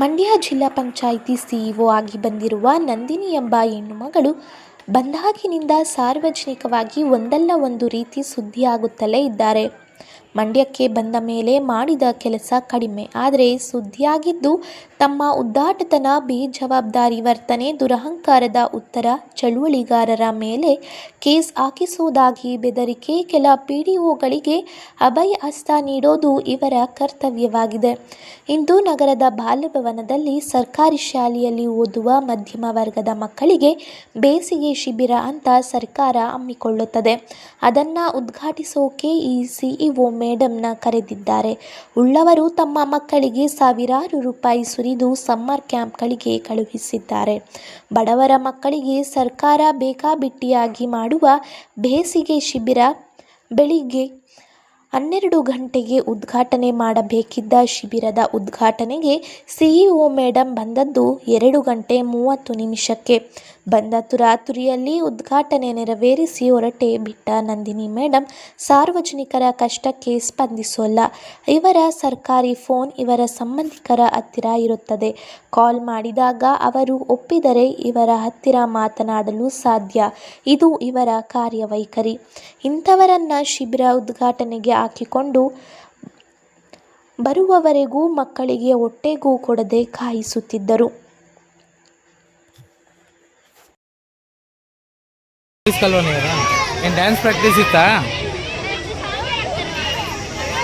ಮಂಡ್ಯ ಜಿಲ್ಲಾ ಪಂಚಾಯಿತಿ ಸಿಇಒ ಆಗಿ ಬಂದಿರುವ ನಂದಿನಿ ಎಂಬ ಹೆಣ್ಣುಮಗಳು ಬಂದಾಗಿನಿಂದ ಸಾರ್ವಜನಿಕವಾಗಿ ಒಂದಲ್ಲ ಒಂದು ರೀತಿ ಸುದ್ದಿಯಾಗುತ್ತಲೇ ಇದ್ದಾರೆ. ಮಂಡ್ಯಕ್ಕೆ ಬಂದ ಮೇಲೆ ಮಾಡಿದ ಕೆಲಸ ಕಡಿಮೆ. ಆದರೆ ಸುದ್ದಿಯಾಗಿದ್ದು, ತಮ್ಮ ಉದ್ದಾಟತನ, ಬೇಜವಾಬ್ದಾರಿ ವರ್ತನೆ, ದುರಹಂಕಾರದ ಉತ್ತರ ಚಳುವಳಿಗಾರರ ಮೇಲೆ ಕೇಸ್ ಹಾಕಿಸುವುದಾಗಿ ಬೆದರಿಕೆ, ಕೆಲ ಪಿಡಿಒಗಳಿಗೆ ಅಭಯ ಹಸ್ತ ನೀಡೋದು ಇವರ ಕರ್ತವ್ಯವಾಗಿದೆ. ಇಂದು ನಗರದ ಬಾಲಭವನದಲ್ಲಿ ಸರ್ಕಾರಿ ಶಾಲೆಯಲ್ಲಿ ಓದುವ ಮಧ್ಯಮ ವರ್ಗದ ಮಕ್ಕಳಿಗೆ ಬೇಸಿಗೆ ಶಿಬಿರ ಅಂತ ಸರ್ಕಾರ ಹಮ್ಮಿಕೊಳ್ಳುತ್ತದೆ. ಅದನ್ನು ಉದ್ಘಾಟಿಸೋಕೆ ಈ ಸಿಇಒ ಮೇಡಮ್ನ ಕರೆದಿದ್ದಾರೆ. ಉಳ್ಳವರು ತಮ್ಮ ಮಕ್ಕಳಿಗೆ ಸಾವಿರಾರು ರೂಪಾಯಿ ಸುರಿದು ಸಮ್ಮರ್ ಕ್ಯಾಂಪ್ಗಳಿಗೆ ಕಳುಹಿಸಿದ್ದಾರೆ. ಬಡವರ ಮಕ್ಕಳಿಗೆ ಸರ್ಕಾರ ಬೇಕಾಬಿಟ್ಟಿಯಾಗಿ ಮಾಡುವ ಬೇಸಿಗೆ ಶಿಬಿರ ಬೆಳಿಗ್ಗೆ ಹನ್ನೆರಡು ಗಂಟೆಗೆ ಉದ್ಘಾಟನೆ ಮಾಡಬೇಕಿದ್ದ ಶಿಬಿರದ ಉದ್ಘಾಟನೆಗೆ ಸಿಇಒ ಮೇಡಮ್ ಬಂದದ್ದು ಎರಡು ಗಂಟೆ ಮೂವತ್ತು ನಿಮಿಷಕ್ಕೆ. ಬಂದ ತುರಾತುರಿಯಲ್ಲಿ ಉದ್ಘಾಟನೆ ನೆರವೇರಿಸಿ ಹೊರಟೆ ಬಿಟ್ಟ ನಂದಿನಿ ಮೇಡಮ್ ಸಾರ್ವಜನಿಕರ ಕಷ್ಟಕ್ಕೆ ಸ್ಪಂದಿಸೋಲ್ಲ. ಇವರ ಸರ್ಕಾರಿ ಫೋನ್ ಇವರ ಸಂಬಂಧಿಕರ ಹತ್ತಿರ ಇರುತ್ತದೆ. ಕಾಲ್ ಮಾಡಿದಾಗ ಅವರು ಒಪ್ಪಿದರೆ ಇವರ ಹತ್ತಿರ ಮಾತನಾಡಲು ಸಾಧ್ಯ. ಇದು ಇವರ ಕಾರ್ಯವೈಖರಿ. ಇಂಥವರನ್ನ ಶಿಬಿರ ಉದ್ಘಾಟನೆಗೆ ಹಾಕಿಕೊಂಡು ಬರುವವರೆಗೂ ಮಕ್ಕಳಿಗೆ ಹೊಟ್ಟೆಗೂ ಕೊಡದೆ ಕಾಯಿಸುತ್ತಿದ್ದರು. ಕಲ್ವನಿ ಅವರ? ಏನು ಡ್ಯಾನ್ಸ್ ಪ್ರಾಕ್ಟೀಸ್ ಇತ್ತಾ?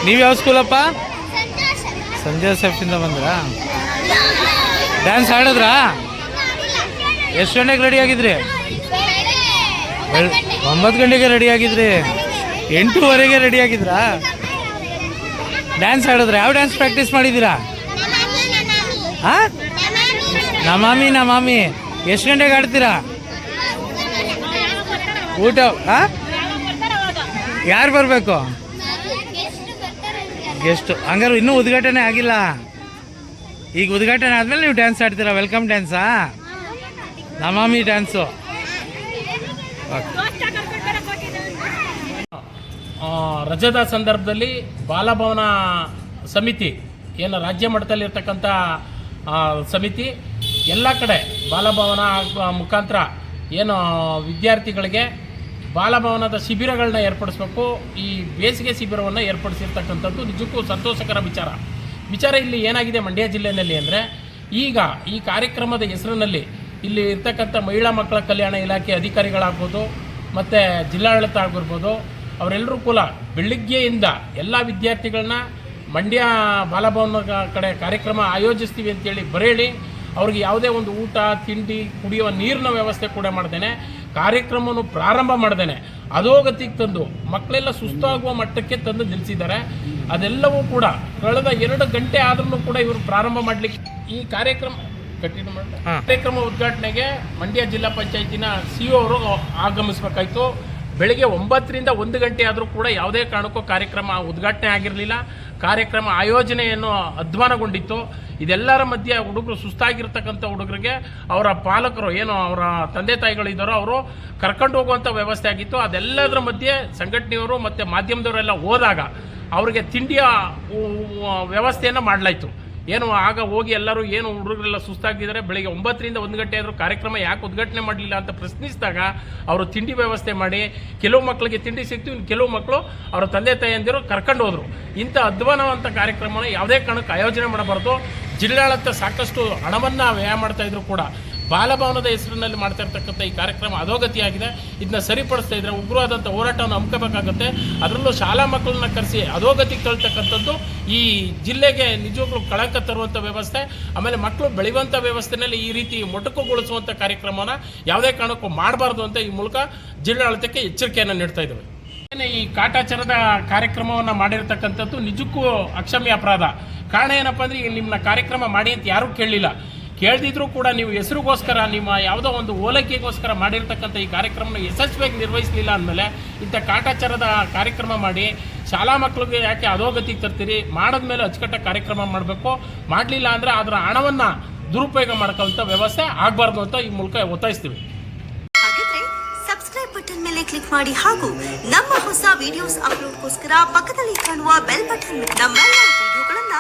ನೀವು ಯಾವ ಸ್ಕೂಲಪ್ಪ ಸಂಜೆ ಸೆಫ್ಟಿಂದ ಬಂದ್ರಾ? ಡ್ಯಾನ್ಸ್ ಆಡಿದ್ರಾ? ಎಷ್ಟು ಗಂಟೆಗೆ ರೆಡಿ ಆಗಿದ್ರಿ? ಒಂಬತ್ತು ಗಂಟೆಗೆ ರೆಡಿ ಆಗಿದ್ರಿ. ಎಂಟೂವರೆಗೆ ರೆಡಿ ಆಗಿದ್ರಾ? ಡ್ಯಾನ್ಸ್ ಆಡಿದ್ರೆ? ಯಾವ ಡ್ಯಾನ್ಸ್ ಪ್ರಾಕ್ಟೀಸ್ ಮಾಡಿದ್ದೀರಾ? ಹಾಂ? ನಮಾಮಿ ನಮಾಮಿ. ಎಷ್ಟು ಗಂಟೆಗೆ ಆಡ್ತೀರಾ? ಊಟ ಹಾಂ ಯಾರು ಬರಬೇಕು? ಗೆಸ್ಟು ಹಂಗಾರೆ ಇನ್ನೂ ಉದ್ಘಾಟನೆ ಆಗಿಲ್ಲ. ಈಗ ಉದ್ಘಾಟನೆ ಆದಮೇಲೆ ನೀವು ಡ್ಯಾನ್ಸ್ ಆಡ್ತೀರಾ? ವೆಲ್ಕಮ್ ಡ್ಯಾನ್ಸಾ ನಮಾಮಿ ಡ್ಯಾನ್ಸು ರಜದ ಸಂದರ್ಭದಲ್ಲಿ ಬಾಲಭವನ ಸಮಿತಿ, ಏನು ರಾಜ್ಯ ಮಟ್ಟದಲ್ಲಿ ಇರ್ತಕ್ಕಂಥ ಸಮಿತಿ, ಎಲ್ಲ ಕಡೆ ಬಾಲಭವನ ಮುಖಾಂತರ ಏನು ವಿದ್ಯಾರ್ಥಿಗಳಿಗೆ ಬಾಲಭವನದ ಶಿಬಿರಗಳನ್ನ ಏರ್ಪಡಿಸ್ಬೇಕು, ಈ ಬೇಸಿಗೆ ಶಿಬಿರವನ್ನು ಏರ್ಪಡಿಸಿರ್ತಕ್ಕಂಥದ್ದು ನಿಜಕ್ಕೂ ಸಂತೋಷಕರ ವಿಚಾರ. ವಿಚಾರ ಇಲ್ಲಿ ಏನಾಗಿದೆ ಮಂಡ್ಯ ಜಿಲ್ಲೆಯಲ್ಲಿ ಅಂದರೆ, ಈಗ ಈ ಕಾರ್ಯಕ್ರಮದ ಹೆಸರಿನಲ್ಲಿ ಇಲ್ಲಿ ಇರ್ತಕ್ಕಂಥ ಮಹಿಳಾ ಮಕ್ಕಳ ಕಲ್ಯಾಣ ಇಲಾಖೆ ಅಧಿಕಾರಿಗಳಾಗ್ಬೋದು, ಮತ್ತು ಜಿಲ್ಲಾಡಳಿತ ಆಗಿರ್ಬೋದು, ಅವರೆಲ್ಲರೂ ಕೂಡ ಬೆಳಿಗ್ಗೆಯಿಂದ ಎಲ್ಲ ವಿದ್ಯಾರ್ಥಿಗಳನ್ನ ಮಂಡ್ಯ ಬಾಲಭವನ ಕಡೆ ಕಾರ್ಯಕ್ರಮ ಆಯೋಜಿಸ್ತೀವಿ ಅಂತೇಳಿ ಬರೇಳಿ ಅವ್ರಿಗೆ ಯಾವುದೇ ಒಂದು ಊಟ ತಿಂಡಿ ಕುಡಿಯುವ ನೀರಿನ ವ್ಯವಸ್ಥೆ ಕೂಡ ಮಾಡ್ದೇನೆ. ಕಾರ್ಯಕ್ರಮವನ್ನು ಪ್ರಾರಂಭ ಮಾಡ್ದೇನೆ. ಅಧೋಗತಿಗೆ ತಂದು ಮಕ್ಕಳೆಲ್ಲ ಸುಸ್ತಾಗುವ ಮಟ್ಟಕ್ಕೆ ತಂದು ನಿಲ್ಲಿಸಿದ್ದಾರೆ. ಅದೆಲ್ಲವೂ ಕೂಡ ಕಳೆದ ಎರಡು ಗಂಟೆ ಆದ್ರೂ ಕೂಡ ಇವರು ಪ್ರಾರಂಭ ಮಾಡಲಿಕ್ಕೆ ಈ ಕಾರ್ಯಕ್ರಮ ಕಂಟಿನ್ಯೂ ಮಾಡಿ ಕಾರ್ಯಕ್ರಮ ಉದ್ಘಾಟನೆಗೆ ಮಂಡ್ಯ ಜಿಲ್ಲಾ ಪಂಚಾಯತಿನ ಸಿ ಅವರು ಆಗಮಿಸಬೇಕಾಯಿತು. ಬೆಳಿಗ್ಗೆ ಒಂಬತ್ತರಿಂದ ಒಂದು ಗಂಟೆ ಆದರೂ ಕೂಡ ಯಾವುದೇ ಕಾರಣಕ್ಕೂ ಕಾರ್ಯಕ್ರಮ ಉದ್ಘಾಟನೆ ಆಗಿರಲಿಲ್ಲ. ಕಾರ್ಯಕ್ರಮ ಆಯೋಜನೆಯನ್ನು ಅಧ್ವಾನಗೊಂಡಿತ್ತು. ಇದೆಲ್ಲರ ಮಧ್ಯೆ ಹುಡುಗರು ಸುಸ್ತಾಗಿರ್ತಕ್ಕಂಥ ಹುಡುಗರಿಗೆ ಅವರ ಪಾಲಕರು ಏನು ಅವರ ತಂದೆ ತಾಯಿಗಳಿದ್ದಾರೋ ಅವರು ಕರ್ಕೊಂಡು ಹೋಗುವಂಥ ವ್ಯವಸ್ಥೆ ಆಗಿತ್ತು. ಅದೆಲ್ಲದರ ಮಧ್ಯೆ ಸಂಘಟನೆಯವರು ಮತ್ತು ಮಾಧ್ಯಮದವರೆಲ್ಲ ಹೋದಾಗ ಅವರಿಗೆ ತಿಂಡಿಯ ವ್ಯವಸ್ಥೆಯನ್ನು ಮಾಡಲಾಯಿತು. ಏನು ಆಗ ಹೋಗಿ ಎಲ್ಲರೂ ಏನು ಹುಡುಗರೆಲ್ಲ ಸುಸ್ತಾಗಿದ್ದಾರೆ? ಬೆಳಿಗ್ಗೆ ಒಂಬತ್ತರಿಂದ ಒಂದು ಗಂಟೆ ಆದರೂ ಕಾರ್ಯಕ್ರಮ ಯಾಕೆ ಉದ್ಘಾಟನೆ ಮಾಡಲಿಲ್ಲ ಅಂತ ಪ್ರಶ್ನಿಸಿದಾಗ ಅವರು ತಿಂಡಿ ವ್ಯವಸ್ಥೆ ಮಾಡಿ, ಕೆಲವು ಮಕ್ಕಳಿಗೆ ತಿಂಡಿ ಸಿಕ್ತು ಇನ್ನು ಕೆಲವು ಮಕ್ಕಳು ಅವರ ತಂದೆ ತಾಯಿಯಂದಿರು ಕರ್ಕೊಂಡು ಹೋದರು. ಇಂಥ ಅಧ್ವಾನವಂಥ ಕಾರ್ಯಕ್ರಮನ ಯಾವುದೇ ಕಾರಣಕ್ಕೆ ಆಯೋಜನೆ ಮಾಡಬಾರ್ದು. ಜಿಲ್ಲಾಡಳಿತ ಸಾಕಷ್ಟು ಹಣವನ್ನು ವ್ಯಯ ಮಾಡ್ತಾ ಇದ್ರು ಕೂಡ. ಬಾಲಭವನದ ಹೆಸರಿನಲ್ಲಿ ಮಾಡ್ತಾ ಇರ್ತಕ್ಕಂಥ ಈ ಕಾರ್ಯಕ್ರಮ ಅಧೋಗತಿಯಾಗಿದೆ. ಇದನ್ನ ಸರಿಪಡಿಸ್ತಾ ಇದ್ರೆ ಉಗ್ರವಾದಂಥ ಹೋರಾಟವನ್ನು ಹಮ್ಕೋಬೇಕಾಗುತ್ತೆ ಅದರಲ್ಲೂ ಶಾಲಾ ಮಕ್ಕಳನ್ನ ಕರೆಸಿ ಅಧೋಗತಿಗೆ ತಳ್ತಕ್ಕಂಥದ್ದು ಈ ಜಿಲ್ಲೆಗೆ ನಿಜವಾಗ್ಲೂ ಕಳಂಕ ತರುವಂಥ ವ್ಯವಸ್ಥೆ. ಆಮೇಲೆ ಮಕ್ಕಳು ಬೆಳೆಯುವಂಥ ವ್ಯವಸ್ಥೆನಲ್ಲಿ ಈ ರೀತಿ ಮೊಟಕುಗೊಳಿಸುವಂಥ ಕಾರ್ಯಕ್ರಮನ ಯಾವುದೇ ಕಾರಣಕ್ಕೂ ಮಾಡಬಾರ್ದು ಅಂತ ಈ ಮೂಲಕ ಜಿಲ್ಲಾಡಳಿತಕ್ಕೆ ಎಚ್ಚರಿಕೆಯನ್ನು ನೀಡ್ತಾ ಇದ್ದೇವೆ. ಈ ಕಾಟಾಚಾರದ ಕಾರ್ಯಕ್ರಮವನ್ನು ಮಾಡಿರ್ತಕ್ಕಂಥದ್ದು ನಿಜಕ್ಕೂ ಅಕ್ಷಮ್ಯ ಅಪರಾಧ. ಕಾರಣ ಏನಪ್ಪ ಅಂದರೆ ನಿಮ್ಮನ್ನ ಕಾರ್ಯಕ್ರಮ ಮಾಡಿ ಅಂತ ಯಾರೂ ಕೇಳಲಿಲ್ಲ. ಕೇಳ್ದಿದ್ರು ಕೂಡ ನೀವು ಹೆಸರಿಗೋಸ್ಕರ, ನಿಮ್ಮ ಯಾವುದೋ ಒಂದು ಓಲೈಕೆಗೋಸ್ಕರ ಮಾಡಿರ್ತಕ್ಕಂಥ ಈ ಕಾರ್ಯಕ್ರಮನ ಯಶಸ್ವಿಯಾಗಿ ನಿರ್ವಹಿಸಲಿಲ್ಲ ಅಂದಮೇಲೆ ಇಂಥ ಕಾಟಾಚಾರದ ಕಾರ್ಯಕ್ರಮ ಮಾಡಿ, ಶಾಲಾ ಮಕ್ಕಳಿಗೆ ಯಾಕೆ ಅಧೋಗತಿಗೆ ತರ್ತೀರಿ? ಮಾಡಿದ್ಮೇಲೆ ಅಚ್ಚುಕಟ್ಟ ಕಾರ್ಯಕ್ರಮ ಮಾಡಬೇಕು. ಮಾಡಲಿಲ್ಲ ಅಂದರೆ ಅದರ ಹಣವನ್ನು ದುರುಪಯೋಗ ಮಾಡ್ಕೊಂಥ ವ್ಯವಸ್ಥೆ ಆಗಬಾರ್ದು ಅಂತ ಈ ಮೂಲಕ ಒತ್ತಾಯಿಸ್ತೀವಿ. ಸಬ್ಸ್ಕ್ರೈಬ್ ಬಟನ್ ಮೇಲೆ ಕ್ಲಿಕ್ ಮಾಡಿ ಹಾಗೂ ನಮ್ಮ ಹೊಸ ವಿಡಿಯೋಸ್ ಅಪ್ಲೋಡ್ಗೋಸ್ಕರ ಪಕ್ಕದಲ್ಲಿ ಕಾಣುವ ಬೆಲ್ ಬಟನ್ ನಮ್ಮೆಲ್ಲ ವಿಡಿಯೋಗಳನ್ನ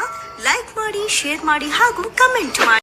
ಲೈಕ್ ಮಾಡಿ ಶೇರ್ ಮಾಡಿ ಹಾಗೂ ಕಮೆಂಟ್ ಮಾಡಿ.